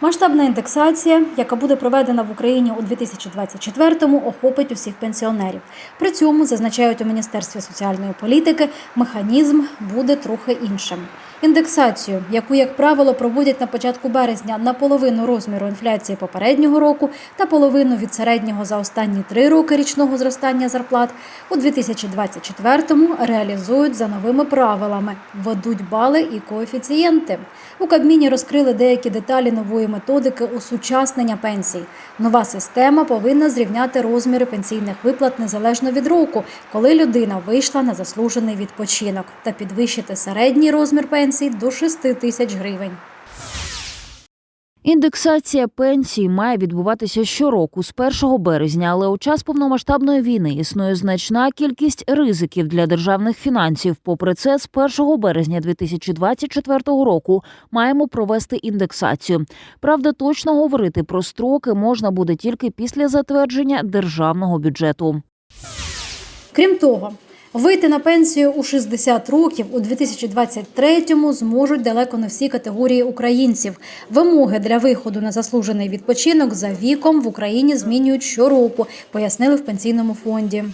Масштабна індексація, яка буде проведена в Україні у 2024-му, охопить усіх пенсіонерів. При цьому зазначають у Міністерстві соціальної політики, механізм буде трохи іншим. Індексацію, яку, як правило, проводять на початку березня на половину розміру інфляції попереднього року та половину від середнього за останні три роки річного зростання зарплат, у 2024-му реалізують за новими правилами, введуть бали і коефіцієнти. У Кабміні розкрили деякі деталі нової методики осучаснення пенсій. Нова система повинна зрівняти розміри пенсійних виплат незалежно від року, коли людина вийшла на заслужений відпочинок, та підвищити середній розмір пенсій до 6 тисяч гривень. Індексація пенсій має відбуватися щороку з 1 березня, але у час повномасштабної війни існує значна кількість ризиків для державних фінансів. Попри це, з 1 березня 2024 року маємо провести індексацію. Правда, точно говорити про строки можна буде тільки після затвердження державного бюджету. Крім того, вийти на пенсію у 60 років у 2023-му зможуть далеко не всі категорії українців. Вимоги для виходу на заслужений відпочинок за віком в Україні змінюють щороку, пояснили в пенсійному фонді.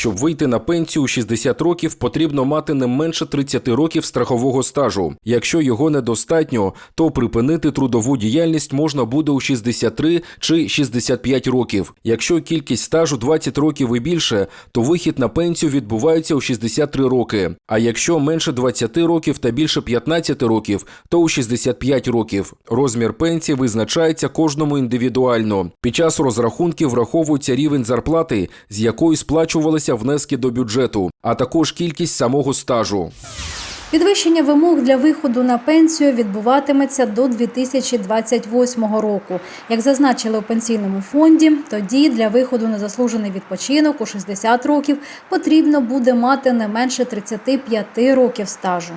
Щоб вийти на пенсію у 60 років, потрібно мати не менше 30 років страхового стажу. Якщо його недостатньо, то припинити трудову діяльність можна буде у 63 чи 65 років. Якщо кількість стажу 20 років і більше, то вихід на пенсію відбувається у 63 роки. А якщо менше 20 років та більше 15 років, то у 65 років. Розмір пенсії визначається кожному індивідуально. Під час розрахунків враховується рівень зарплати, з якої сплачувалися внески до бюджету, а також кількість самого стажу. Підвищення вимог для виходу на пенсію відбуватиметься до 2028 року. Як зазначили у пенсійному фонді, тоді для виходу на заслужений відпочинок у 60 років потрібно буде мати не менше 35 років стажу.